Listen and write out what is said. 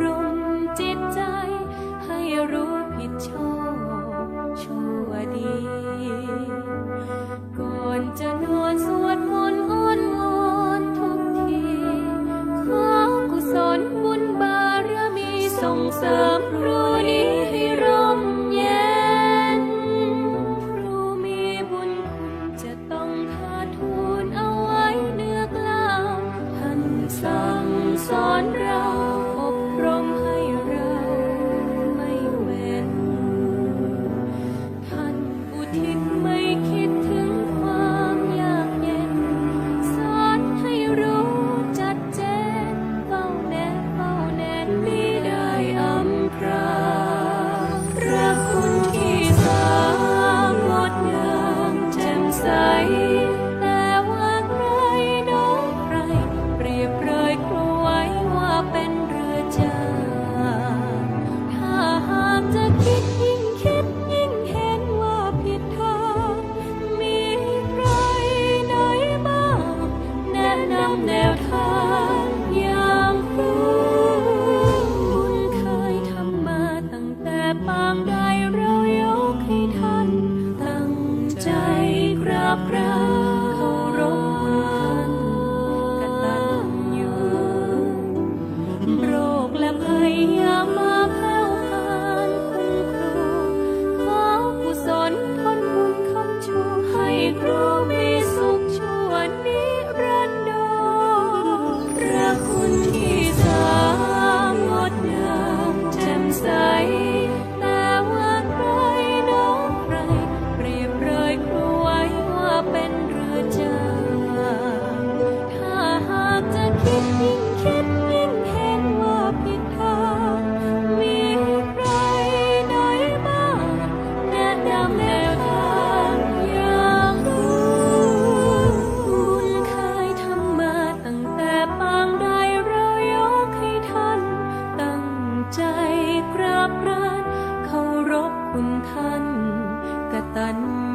รุมจิตใจ ให้รู้ผิดชอบชั่วดี ตัน